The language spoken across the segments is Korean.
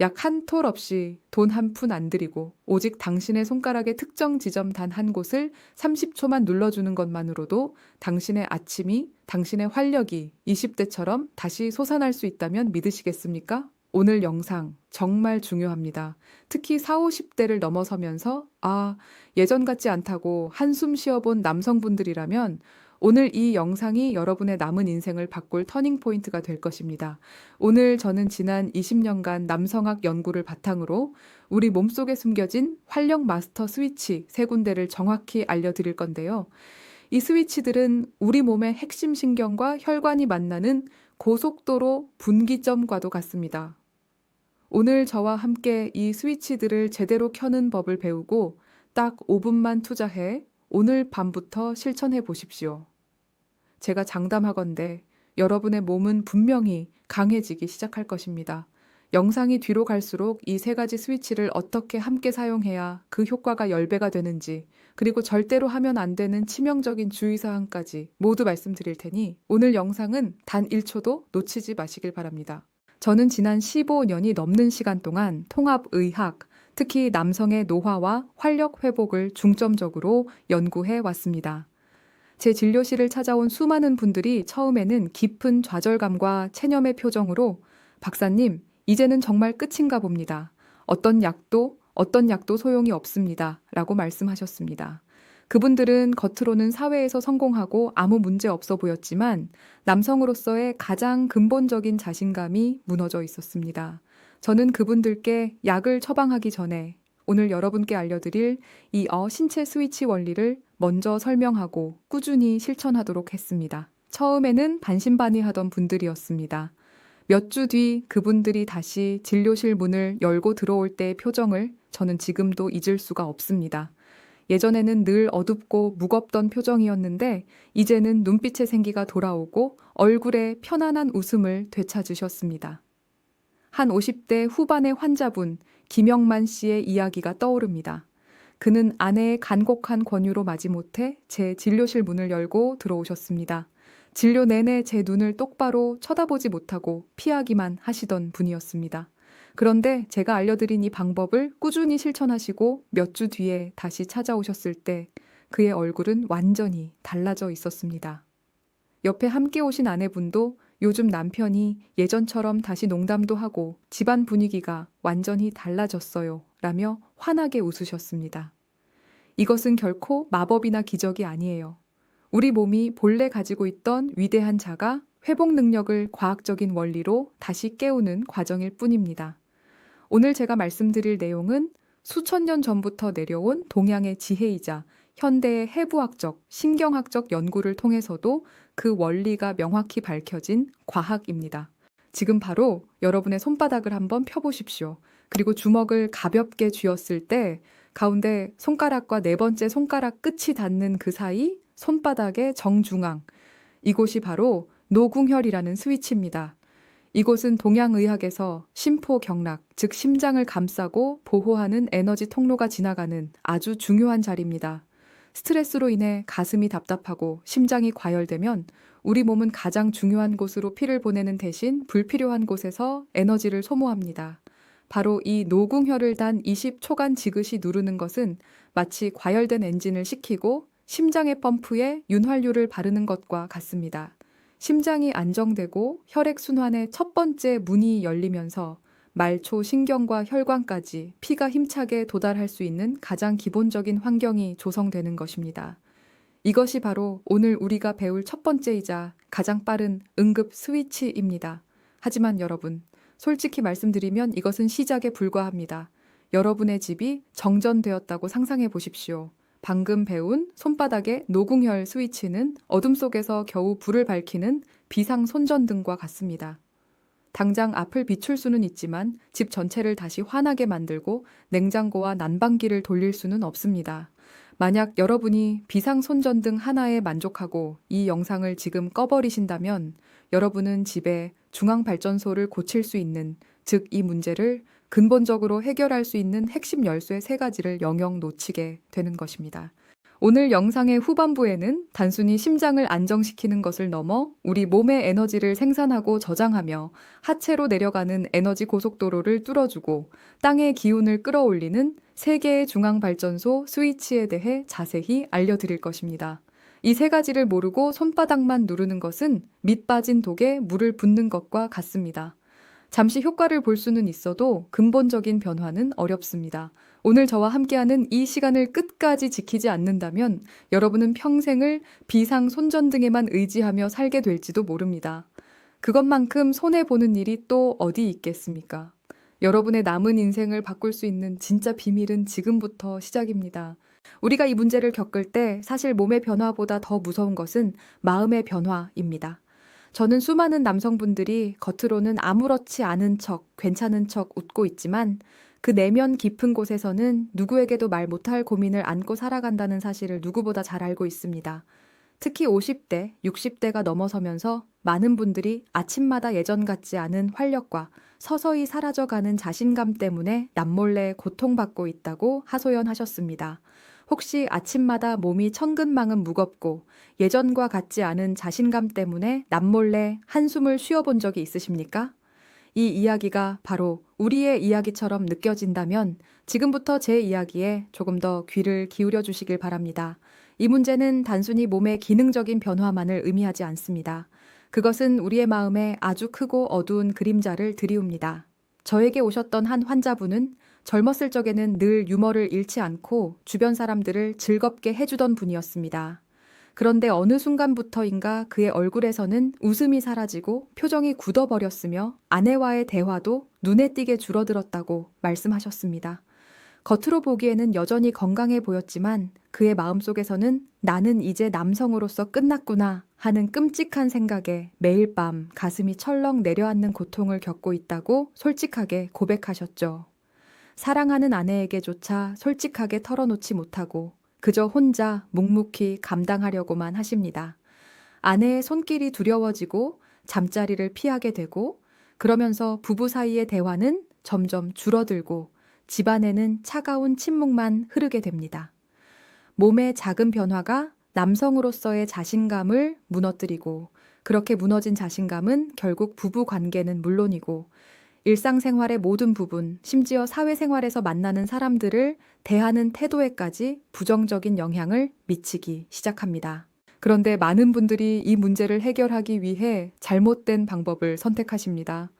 약 한 톨 없이 돈 한 푼 안 들이고 오직 당신의 손가락의 특정 지점 단 한 곳을 30초만 눌러주는 것만으로도 당신의 아침이, 당신의 활력이 20대처럼 다시 솟아날 수 있다면 믿으시겠습니까? 오늘 영상 정말 중요합니다. 특히 4, 50대를 넘어서면서 아, 예전 같지 않다고 한숨 쉬어본 남성분들이라면 오늘 이 영상이 여러분의 남은 인생을 바꿀 터닝 포인트가 될 것입니다. 오늘 저는 지난 20년간 남성학 연구를 바탕으로 우리 몸속에 숨겨진 활력 마스터 스위치 세 군데를 정확히 알려드릴 건데요. 이 스위치들은 우리 몸의 핵심 신경과 혈관이 만나는 고속도로 분기점과도 같습니다. 오늘 저와 함께 이 스위치들을 제대로 켜는 법을 배우고 딱 5분만 투자해 오늘 밤부터 실천해 보십시오. 제가 장담하건대 여러분의 몸은 분명히 강해지기 시작할 것입니다. 영상이 뒤로 갈수록 이 세 가지 스위치를 어떻게 함께 사용해야 그 효과가 10배가 되는지, 그리고 절대로 하면 안 되는 치명적인 주의사항까지 모두 말씀드릴 테니 오늘 영상은 단 1초도 놓치지 마시길 바랍니다. 저는 지난 15년이 넘는 시간 동안 통합의학, 특히 남성의 노화와 활력 회복을 중점적으로 연구해 왔습니다. 제 진료실을 찾아온 수많은 분들이 처음에는 깊은 좌절감과 체념의 표정으로 박사님, 이제는 정말 끝인가 봅니다. 어떤 약도, 어떤 약도 소용이 없습니다. 라고 말씀하셨습니다. 그분들은 겉으로는 사회에서 성공하고 아무 문제 없어 보였지만 남성으로서의 가장 근본적인 자신감이 무너져 있었습니다. 저는 그분들께 약을 처방하기 전에 오늘 여러분께 알려드릴 이 어 신체 스위치 원리를 먼저 설명하고 꾸준히 실천하도록 했습니다. 처음에는 반신반의하던 분들이었습니다. 몇 주 뒤 그분들이 다시 진료실 문을 열고 들어올 때의 표정을 저는 지금도 잊을 수가 없습니다. 예전에는 늘 어둡고 무겁던 표정이었는데 이제는 눈빛의 생기가 돌아오고 얼굴에 편안한 웃음을 되찾으셨습니다. 한 50대 후반의 환자분 김영만 씨의 이야기가 떠오릅니다. 그는 아내의 간곡한 권유로 마지못해 제 진료실 문을 열고 들어오셨습니다. 진료 내내 제 눈을 똑바로 쳐다보지 못하고 피하기만 하시던 분이었습니다. 그런데 제가 알려드린 이 방법을 꾸준히 실천하시고 몇 주 뒤에 다시 찾아오셨을 때 그의 얼굴은 완전히 달라져 있었습니다. 옆에 함께 오신 아내분도 요즘 남편이 예전처럼 다시 농담도 하고 집안 분위기가 완전히 달라졌어요. 라며 환하게 웃으셨습니다. 이것은 결코 마법이나 기적이 아니에요. 우리 몸이 본래 가지고 있던 위대한 자가 회복 능력을 과학적인 원리로 다시 깨우는 과정일 뿐입니다. 오늘 제가 말씀드릴 내용은 수천 년 전부터 내려온 동양의 지혜이자 현대의 해부학적, 신경학적 연구를 통해서도 그 원리가 명확히 밝혀진 과학입니다. 지금 바로 여러분의 손바닥을 한번 펴보십시오. 그리고 주먹을 가볍게 쥐었을 때 가운데 손가락과 네 번째 손가락 끝이 닿는 그 사이 손바닥의 정중앙. 이곳이 바로 노궁혈이라는 스위치입니다. 이곳은 동양의학에서 심포경락, 즉 심장을 감싸고 보호하는 에너지 통로가 지나가는 아주 중요한 자리입니다. 스트레스로 인해 가슴이 답답하고 심장이 과열되면 우리 몸은 가장 중요한 곳으로 피를 보내는 대신 불필요한 곳에서 에너지를 소모합니다. 바로 이 노궁혈을 단 20초간 지그시 누르는 것은 마치 과열된 엔진을 식히고 심장의 펌프에 윤활유를 바르는 것과 같습니다. 심장이 안정되고 혈액순환의 첫 번째 문이 열리면서 말초 신경과 혈관까지 피가 힘차게 도달할 수 있는 가장 기본적인 환경이 조성되는 것입니다. 이것이 바로 오늘 우리가 배울 첫 번째이자 가장 빠른 응급 스위치입니다. 하지만 여러분, 솔직히 말씀드리면 이것은 시작에 불과합니다. 여러분의 집이 정전되었다고 상상해 보십시오. 방금 배운 손바닥의 노궁혈 스위치는 어둠 속에서 겨우 불을 밝히는 비상 손전등과 같습니다. 당장 앞을 비출 수는 있지만 집 전체를 다시 환하게 만들고 냉장고와 난방기를 돌릴 수는 없습니다. 만약 여러분이 비상 손전등 하나에 만족하고 이 영상을 지금 꺼버리신다면 여러분은 집에 중앙발전소를 고칠 수 있는, 즉 이 문제를 근본적으로 해결할 수 있는 핵심 열쇠 세 가지를 영영 놓치게 되는 것입니다. 오늘 영상의 후반부에는 단순히 심장을 안정시키는 것을 넘어 우리 몸의 에너지를 생산하고 저장하며 하체로 내려가는 에너지 고속도로를 뚫어주고 땅의 기운을 끌어올리는 세계의 중앙발전소 스위치에 대해 자세히 알려드릴 것입니다. 이 세 가지를 모르고 손바닥만 누르는 것은 밑 빠진 독에 물을 붓는 것과 같습니다. 잠시 효과를 볼 수는 있어도 근본적인 변화는 어렵습니다. 오늘 저와 함께하는 이 시간을 끝까지 지키지 않는다면 여러분은 평생을 비상 손전등에만 의지하며 살게 될지도 모릅니다. 그것만큼 손해보는 일이 또 어디 있겠습니까? 여러분의 남은 인생을 바꿀 수 있는 진짜 비밀은 지금부터 시작입니다. 우리가 이 문제를 겪을 때 사실 몸의 변화보다 더 무서운 것은 마음의 변화입니다. 저는 수많은 남성분들이 겉으로는 아무렇지 않은 척, 괜찮은 척 웃고 있지만 그 내면 깊은 곳에서는 누구에게도 말 못할 고민을 안고 살아간다는 사실을 누구보다 잘 알고 있습니다. 특히 50대, 60대가 넘어서면서 많은 분들이 아침마다 예전 같지 않은 활력과 서서히 사라져가는 자신감 때문에 남몰래 고통받고 있다고 하소연하셨습니다. 혹시 아침마다 몸이 천근만은 무겁고 예전과 같지 않은 자신감 때문에 남몰래 한숨을 쉬어본 적이 있으십니까? 이 이야기가 바로 우리의 이야기처럼 느껴진다면 지금부터 제 이야기에 조금 더 귀를 기울여 주시길 바랍니다. 이 문제는 단순히 몸의 기능적인 변화만을 의미하지 않습니다. 그것은 우리의 마음에 아주 크고 어두운 그림자를 드리웁니다. 저에게 오셨던 한 환자분은 젊었을 적에는 늘 유머를 잃지 않고 주변 사람들을 즐겁게 해주던 분이었습니다. 그런데 어느 순간부터인가 그의 얼굴에서는 웃음이 사라지고 표정이 굳어버렸으며 아내와의 대화도 눈에 띄게 줄어들었다고 말씀하셨습니다. 겉으로 보기에는 여전히 건강해 보였지만 그의 마음속에서는 나는 이제 남성으로서 끝났구나 하는 끔찍한 생각에 매일 밤 가슴이 철렁 내려앉는 고통을 겪고 있다고 솔직하게 고백하셨죠. 사랑하는 아내에게조차 솔직하게 털어놓지 못하고 그저 혼자 묵묵히 감당하려고만 하십니다. 아내의 손길이 두려워지고 잠자리를 피하게 되고 그러면서 부부 사이의 대화는 점점 줄어들고 집안에는 차가운 침묵만 흐르게 됩니다. 몸의 작은 변화가 남성으로서의 자신감을 무너뜨리고 그렇게 무너진 자신감은 결국 부부 관계는 물론이고 일상생활의 모든 부분, 심지어 사회생활에서 만나는 사람들을 대하는 태도에까지 부정적인 영향을 미치기 시작합니다. 그런데 많은 분들이 이 문제를 해결하기 위해 잘못된 방법을 선택하십니다.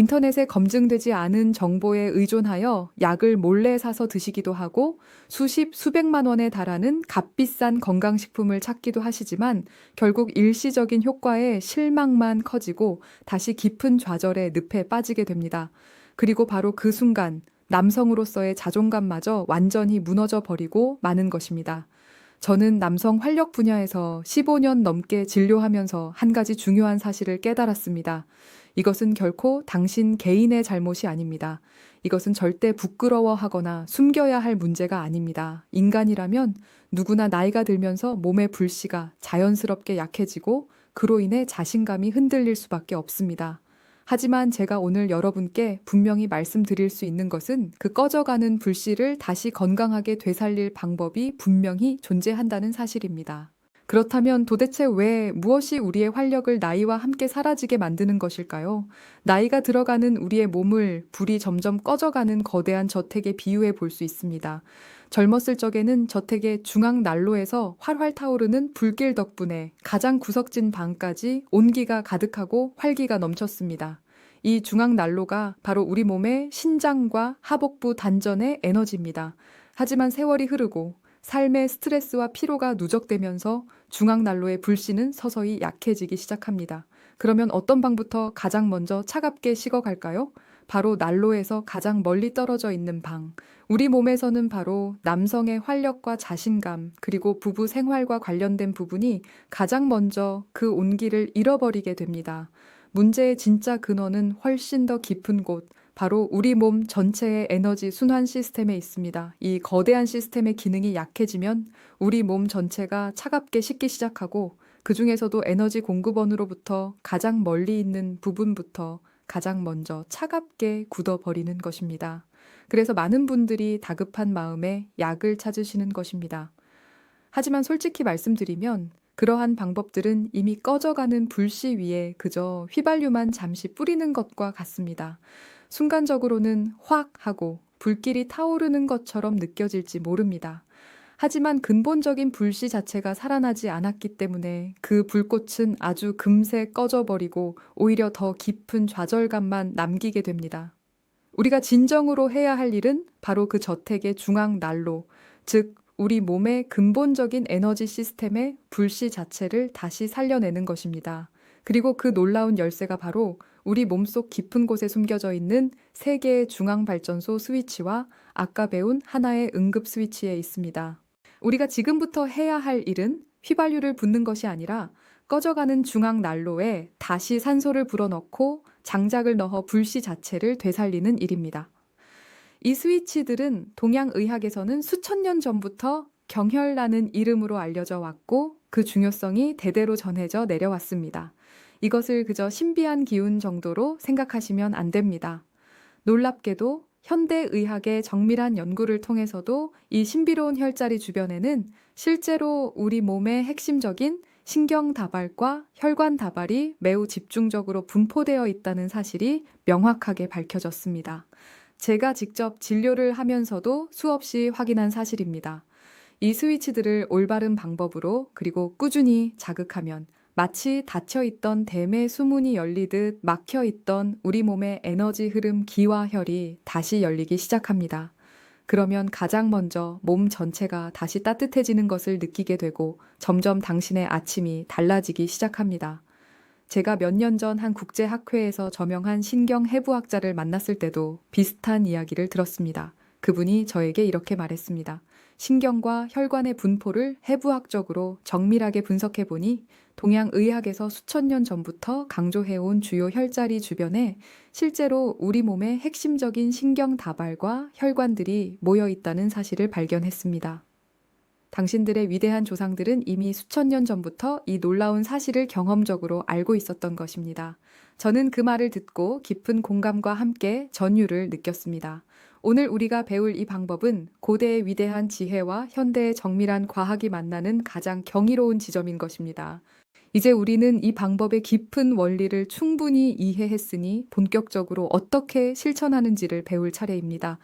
인터넷에 검증되지 않은 정보에 의존하여 약을 몰래 사서 드시기도 하고 수십, 수백만 원에 달하는 값비싼 건강식품을 찾기도 하시지만 결국 일시적인 효과에 실망만 커지고 다시 깊은 좌절의 늪에 빠지게 됩니다. 그리고 바로 그 순간 남성으로서의 자존감마저 완전히 무너져 버리고 마는 것입니다. 저는 남성 활력 분야에서 15년 넘게 진료하면서 한 가지 중요한 사실을 깨달았습니다. 이것은 결코 당신 개인의 잘못이 아닙니다. 이것은 절대 부끄러워하거나 숨겨야 할 문제가 아닙니다. 인간이라면 누구나 나이가 들면서 몸의 불씨가 자연스럽게 약해지고 그로 인해 자신감이 흔들릴 수밖에 없습니다. 하지만 제가 오늘 여러분께 분명히 말씀드릴 수 있는 것은 그 꺼져가는 불씨를 다시 건강하게 되살릴 방법이 분명히 존재한다는 사실입니다. 그렇다면 도대체 왜 무엇이 우리의 활력을 나이와 함께 사라지게 만드는 것일까요? 나이가 들어가는 우리의 몸을 불이 점점 꺼져가는 거대한 저택에 비유해 볼 수 있습니다. 젊었을 적에는 저택의 중앙 난로에서 활활 타오르는 불길 덕분에 가장 구석진 방까지 온기가 가득하고 활기가 넘쳤습니다. 이 중앙 난로가 바로 우리 몸의 신장과 하복부 단전의 에너지입니다. 하지만 세월이 흐르고 삶의 스트레스와 피로가 누적되면서 중앙난로의 불씨는 서서히 약해지기 시작합니다. 그러면 어떤 방부터 가장 먼저 차갑게 식어갈까요? 바로 난로에서 가장 멀리 떨어져 있는 방. 우리 몸에서는 바로 남성의 활력과 자신감, 그리고 부부 생활과 관련된 부분이 가장 먼저 그 온기를 잃어버리게 됩니다. 문제의 진짜 근원은 훨씬 더 깊은 곳, 바로 우리 몸 전체의 에너지 순환 시스템에 있습니다. 이 거대한 시스템의 기능이 약해지면 우리 몸 전체가 차갑게 식기 시작하고 그 중에서도 에너지 공급원으로부터 가장 멀리 있는 부분부터 가장 먼저 차갑게 굳어버리는 것입니다. 그래서 많은 분들이 다급한 마음에 약을 찾으시는 것입니다. 하지만 솔직히 말씀드리면 그러한 방법들은 이미 꺼져가는 불씨 위에 그저 휘발유만 잠시 뿌리는 것과 같습니다. 순간적으로는 확 하고 불길이 타오르는 것처럼 느껴질지 모릅니다. 하지만 근본적인 불씨 자체가 살아나지 않았기 때문에 그 불꽃은 아주 금세 꺼져버리고 오히려 더 깊은 좌절감만 남기게 됩니다. 우리가 진정으로 해야 할 일은 바로 그 저택의 중앙 난로, 즉 우리 몸의 근본적인 에너지 시스템의 불씨 자체를 다시 살려내는 것입니다. 그리고 그 놀라운 열쇠가 바로 우리 몸속 깊은 곳에 숨겨져 있는 세 개의 중앙 발전소 스위치와 아까 배운 하나의 응급 스위치에 있습니다. 우리가 지금부터 해야 할 일은 휘발유를 붓는 것이 아니라 꺼져가는 중앙 난로에 다시 산소를 불어넣고 장작을 넣어 불씨 자체를 되살리는 일입니다. 이 스위치들은 동양의학에서는 수천 년 전부터 경혈라는 이름으로 알려져 왔고 그 중요성이 대대로 전해져 내려왔습니다. 이것을 그저 신비한 기운 정도로 생각하시면 안 됩니다. 놀랍게도 현대 의학의 정밀한 연구를 통해서도 이 신비로운 혈자리 주변에는 실제로 우리 몸의 핵심적인 신경 다발과 혈관 다발이 매우 집중적으로 분포되어 있다는 사실이 명확하게 밝혀졌습니다. 제가 직접 진료를 하면서도 수없이 확인한 사실입니다. 이 스위치들을 올바른 방법으로 그리고 꾸준히 자극하면 마치 닫혀 있던 댐의 수문이 열리듯 막혀 있던 우리 몸의 에너지 흐름 기와 혈이 다시 열리기 시작합니다. 그러면 가장 먼저 몸 전체가 다시 따뜻해지는 것을 느끼게 되고 점점 당신의 아침이 달라지기 시작합니다. 제가 몇 년 전 한 국제학회에서 저명한 신경 해부학자를 만났을 때도 비슷한 이야기를 들었습니다. 그분이 저에게 이렇게 말했습니다. 신경과 혈관의 분포를 해부학적으로 정밀하게 분석해 보니 동양의학에서 수천 년 전부터 강조해온 주요 혈자리 주변에 실제로 우리 몸의 핵심적인 신경 다발과 혈관들이 모여 있다는 사실을 발견했습니다. 당신들의 위대한 조상들은 이미 수천 년 전부터 이 놀라운 사실을 경험적으로 알고 있었던 것입니다. 저는 그 말을 듣고 깊은 공감과 함께 전율을 느꼈습니다. 오늘 우리가 배울 이 방법은 고대의 위대한 지혜와 현대의 정밀한 과학이 만나는 가장 경이로운 지점인 것입니다. 이제 우리는 이 방법의 깊은 원리를 충분히 이해했으니 본격적으로 어떻게 실천하는지를 배울 차례입니다.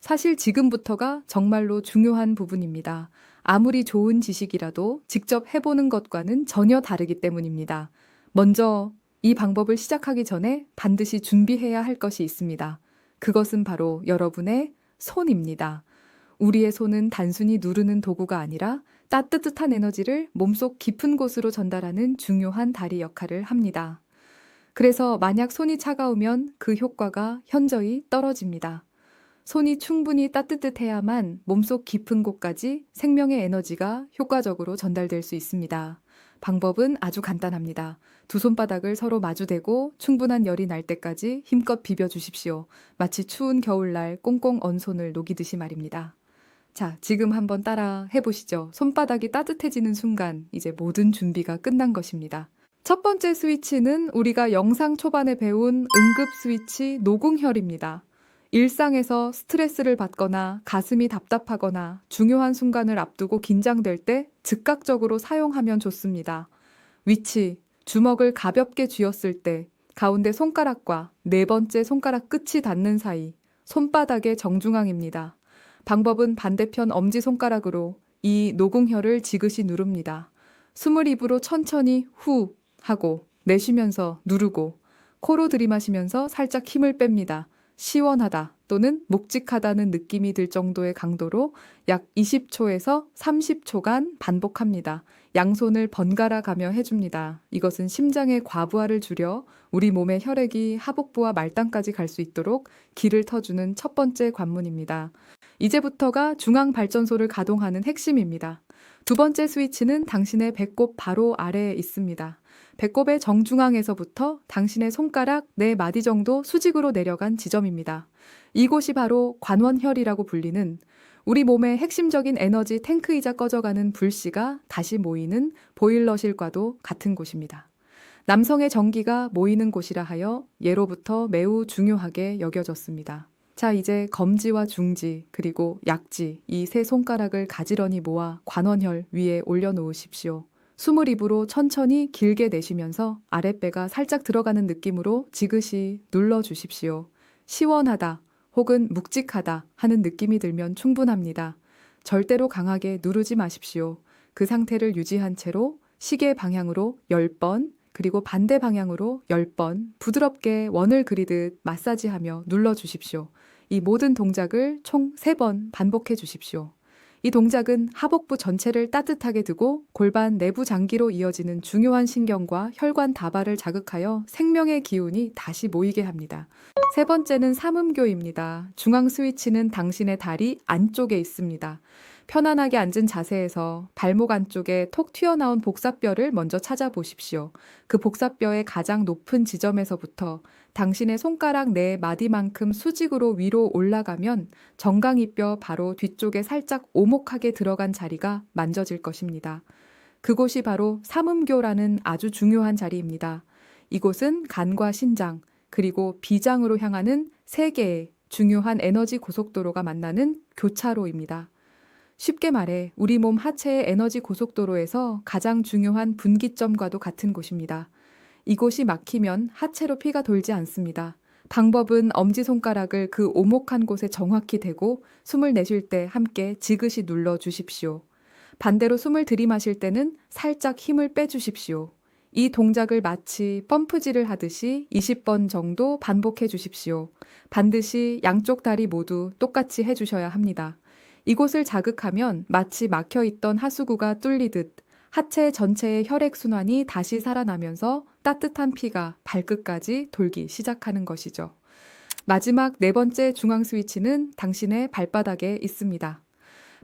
사실 지금부터가 정말로 중요한 부분입니다. 아무리 좋은 지식이라도 직접 해보는 것과는 전혀 다르기 때문입니다. 먼저 이 방법을 시작하기 전에 반드시 준비해야 할 것이 있습니다. 그것은 바로 여러분의 손입니다. 우리의 손은 단순히 누르는 도구가 아니라 따뜻한 에너지를 몸속 깊은 곳으로 전달하는 중요한 다리 역할을 합니다. 그래서 만약 손이 차가우면 그 효과가 현저히 떨어집니다. 손이 충분히 따뜻해야만 몸속 깊은 곳까지 생명의 에너지가 효과적으로 전달될 수 있습니다. 방법은 아주 간단합니다. 두 손바닥을 서로 마주대고 충분한 열이 날 때까지 힘껏 비벼 주십시오. 마치 추운 겨울날 꽁꽁 언 손을 녹이듯이 말입니다. 자, 지금 한번 따라 해보시죠. 손바닥이 따뜻해지는 순간 이제 모든 준비가 끝난 것입니다. 첫 번째 스위치는 우리가 영상 초반에 배운 응급 스위치 노궁혈입니다. 일상에서 스트레스를 받거나 가슴이 답답하거나 중요한 순간을 앞두고 긴장될 때 즉각적으로 사용하면 좋습니다. 위치, 주먹을 가볍게 쥐었을 때 가운데 손가락과 네 번째 손가락 끝이 닿는 사이 손바닥의 정중앙입니다. 방법은 반대편 엄지손가락으로 이 노궁혈을 지그시 누릅니다. 숨을 입으로 천천히 후 하고 내쉬면서 누르고 코로 들이마시면서 살짝 힘을 뺍니다. 시원하다 또는 묵직하다는 느낌이 들 정도의 강도로 약 20초에서 30초간 반복합니다. 양손을 번갈아 가며 해줍니다. 이것은 심장의 과부하를 줄여 우리 몸의 혈액이 하복부와 말단까지 갈 수 있도록 길을 터주는 첫 번째 관문입니다. 이제부터가 중앙 발전소를 가동하는 핵심입니다. 두 번째 스위치는 당신의 배꼽 바로 아래에 있습니다. 배꼽의 정중앙에서부터 당신의 손가락 네 마디 정도 수직으로 내려간 지점입니다. 이곳이 바로 관원혈이라고 불리는 우리 몸의 핵심적인 에너지 탱크이자 꺼져가는 불씨가 다시 모이는 보일러실과도 같은 곳입니다. 남성의 전기가 모이는 곳이라 하여 예로부터 매우 중요하게 여겨졌습니다. 자, 이제 검지와 중지, 그리고 약지, 이 세 손가락을 가지런히 모아 관원혈 위에 올려놓으십시오. 숨을 입으로 천천히 길게 내쉬면서 아랫배가 살짝 들어가는 느낌으로 지그시 눌러 주십시오. 시원하다 혹은 묵직하다 하는 느낌이 들면 충분합니다. 절대로 강하게 누르지 마십시오. 그 상태를 유지한 채로 시계 방향으로 10번, 그리고 반대 방향으로 10번 부드럽게 원을 그리듯 마사지하며 눌러 주십시오. 이 모든 동작을 총 3번 반복해 주십시오. 이 동작은 하복부 전체를 따뜻하게 두고 골반 내부 장기로 이어지는 중요한 신경과 혈관 다발을 자극하여 생명의 기운이 다시 모이게 합니다. 세 번째는 삼음교입니다. 중앙 스위치는 당신의 다리 안쪽에 있습니다. 편안하게 앉은 자세에서 발목 안쪽에 톡 튀어나온 복사뼈를 먼저 찾아보십시오. 그 복사뼈의 가장 높은 지점에서부터 당신의 손가락 네 마디만큼 수직으로 위로 올라가면 정강이뼈 바로 뒤쪽에 살짝 오목하게 들어간 자리가 만져질 것입니다. 그곳이 바로 삼음교라는 아주 중요한 자리입니다. 이곳은 간과 신장, 그리고 비장으로 향하는 세 개의 중요한 에너지 고속도로가 만나는 교차로입니다. 쉽게 말해 우리 몸 하체의 에너지 고속도로에서 가장 중요한 분기점과도 같은 곳입니다. 이곳이 막히면 하체로 피가 돌지 않습니다. 방법은 엄지손가락을 그 오목한 곳에 정확히 대고 숨을 내쉴 때 함께 지그시 눌러 주십시오. 반대로 숨을 들이마실 때는 살짝 힘을 빼주십시오. 이 동작을 마치 펌프질을 하듯이 20번 정도 반복해 주십시오. 반드시 양쪽 다리 모두 똑같이 해주셔야 합니다. 이곳을 자극하면 마치 막혀 있던 하수구가 뚫리듯 하체 전체의 혈액순환이 다시 살아나면서 따뜻한 피가 발끝까지 돌기 시작하는 것이죠. 마지막 네 번째 중앙 스위치는 당신의 발바닥에 있습니다.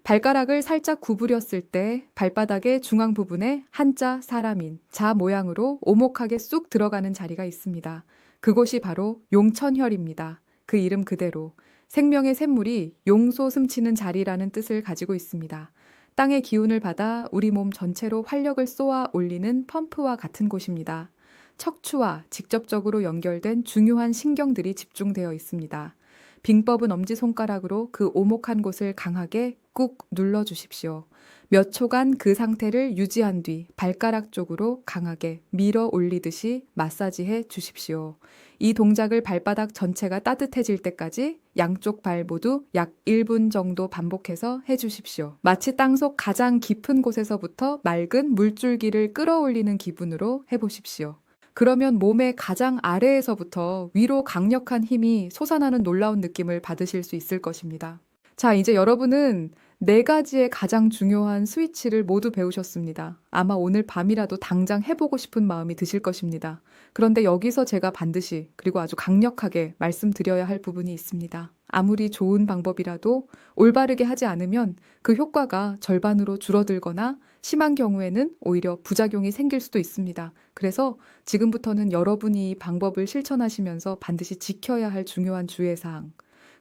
발가락을 살짝 구부렸을 때 발바닥의 중앙 부분에 한자 사람인 자 모양으로 오목하게 쑥 들어가는 자리가 있습니다. 그곳이 바로 용천혈입니다. 그 이름 그대로 생명의 샘물이 용소 숨치는 자리라는 뜻을 가지고 있습니다. 땅의 기운을 받아 우리 몸 전체로 활력을 쏘아 올리는 펌프와 같은 곳입니다. 척추와 직접적으로 연결된 중요한 신경들이 집중되어 있습니다. 빙법은 엄지손가락으로 그 오목한 곳을 강하게 꾹 눌러 주십시오. 몇 초간 그 상태를 유지한 뒤 발가락 쪽으로 강하게 밀어 올리듯이 마사지해 주십시오. 이 동작을 발바닥 전체가 따뜻해질 때까지 양쪽 발 모두 약 1분 정도 반복해서 해 주십시오. 마치 땅속 가장 깊은 곳에서부터 맑은 물줄기를 끌어올리는 기분으로 해 보십시오. 그러면 몸의 가장 아래에서부터 위로 강력한 힘이 솟아나는 놀라운 느낌을 받으실 수 있을 것입니다. 자, 이제 여러분은 네 가지의 가장 중요한 스위치를 모두 배우셨습니다. 아마 오늘 밤이라도 당장 해보고 싶은 마음이 드실 것입니다. 그런데 여기서 제가 반드시 그리고 아주 강력하게 말씀드려야 할 부분이 있습니다. 아무리 좋은 방법이라도 올바르게 하지 않으면 그 효과가 절반으로 줄어들거나 심한 경우에는 오히려 부작용이 생길 수도 있습니다. 그래서 지금부터는 여러분이 이 방법을 실천하시면서 반드시 지켜야 할 중요한 주의사항,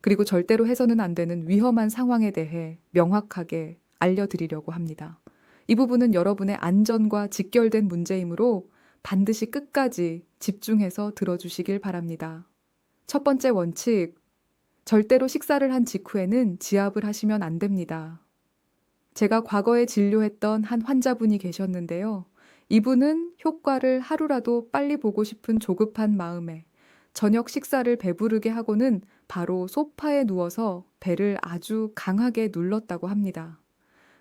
그리고 절대로 해서는 안 되는 위험한 상황에 대해 명확하게 알려드리려고 합니다. 이 부분은 여러분의 안전과 직결된 문제이므로 반드시 끝까지 집중해서 들어주시길 바랍니다. 첫 번째 원칙, 절대로 식사를 한 직후에는 지압을 하시면 안 됩니다. 제가 과거에 진료했던 한 환자분이 계셨는데요. 이분은 효과를 하루라도 빨리 보고 싶은 조급한 마음에 저녁 식사를 배부르게 하고는 바로 소파에 누워서 배를 아주 강하게 눌렀다고 합니다.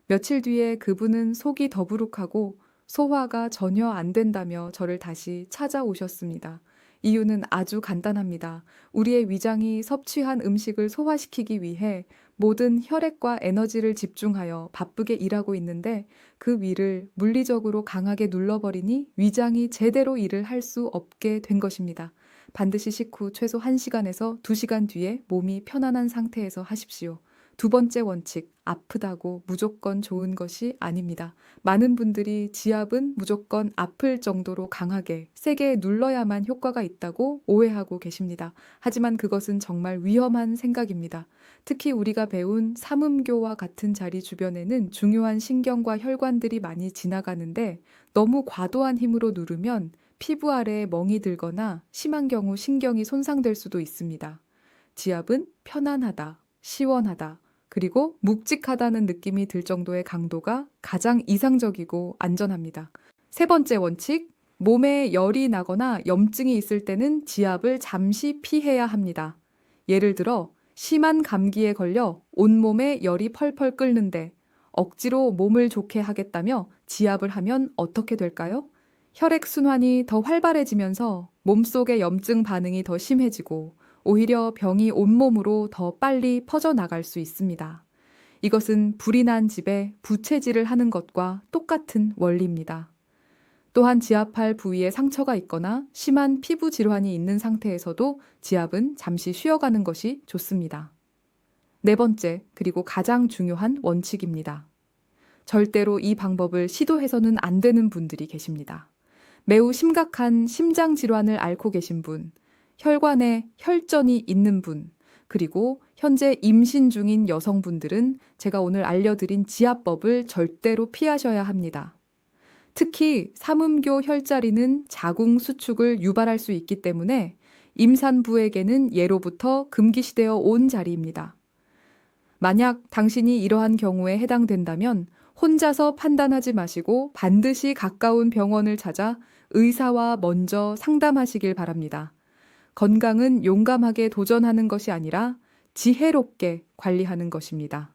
며칠 뒤에 그분은 속이 더부룩하고 소화가 전혀 안 된다며 저를 다시 찾아오셨습니다. 이유는 아주 간단합니다. 우리의 위장이 섭취한 음식을 소화시키기 위해 모든 혈액과 에너지를 집중하여 바쁘게 일하고 있는데 그 위를 물리적으로 강하게 눌러버리니 위장이 제대로 일을 할 수 없게 된 것입니다. 반드시 식후 최소 1시간에서 2시간 뒤에 몸이 편안한 상태에서 하십시오. 두 번째 원칙, 아프다고 무조건 좋은 것이 아닙니다. 많은 분들이 지압은 무조건 아플 정도로 강하게, 세게 눌러야만 효과가 있다고 오해하고 계십니다. 하지만 그것은 정말 위험한 생각입니다. 특히 우리가 배운 삼음교와 같은 자리 주변에는 중요한 신경과 혈관들이 많이 지나가는데 너무 과도한 힘으로 누르면 피부 아래에 멍이 들거나 심한 경우 신경이 손상될 수도 있습니다. 지압은 편안하다, 시원하다, 그리고 묵직하다는 느낌이 들 정도의 강도가 가장 이상적이고 안전합니다. 세 번째 원칙, 몸에 열이 나거나 염증이 있을 때는 지압을 잠시 피해야 합니다. 예를 들어, 심한 감기에 걸려 온몸에 열이 펄펄 끓는데 억지로 몸을 좋게 하겠다며 지압을 하면 어떻게 될까요? 혈액순환이 더 활발해지면서 몸속의 염증 반응이 더 심해지고 오히려 병이 온몸으로 더 빨리 퍼져나갈 수 있습니다. 이것은 불이 난 집에 부채질을 하는 것과 똑같은 원리입니다. 또한 지압할 부위에 상처가 있거나 심한 피부 질환이 있는 상태에서도 지압은 잠시 쉬어가는 것이 좋습니다. 네 번째, 그리고 가장 중요한 원칙입니다. 절대로 이 방법을 시도해서는 안 되는 분들이 계십니다. 매우 심각한 심장 질환을 앓고 계신 분, 혈관에 혈전이 있는 분, 그리고 현재 임신 중인 여성분들은 제가 오늘 알려드린 지압법을 절대로 피하셔야 합니다. 특히 삼음교 혈자리는 자궁 수축을 유발할 수 있기 때문에 임산부에게는 예로부터 금기시되어 온 자리입니다. 만약 당신이 이러한 경우에 해당된다면 혼자서 판단하지 마시고 반드시 가까운 병원을 찾아 의사와 먼저 상담하시길 바랍니다. 건강은 용감하게 도전하는 것이 아니라 지혜롭게 관리하는 것입니다.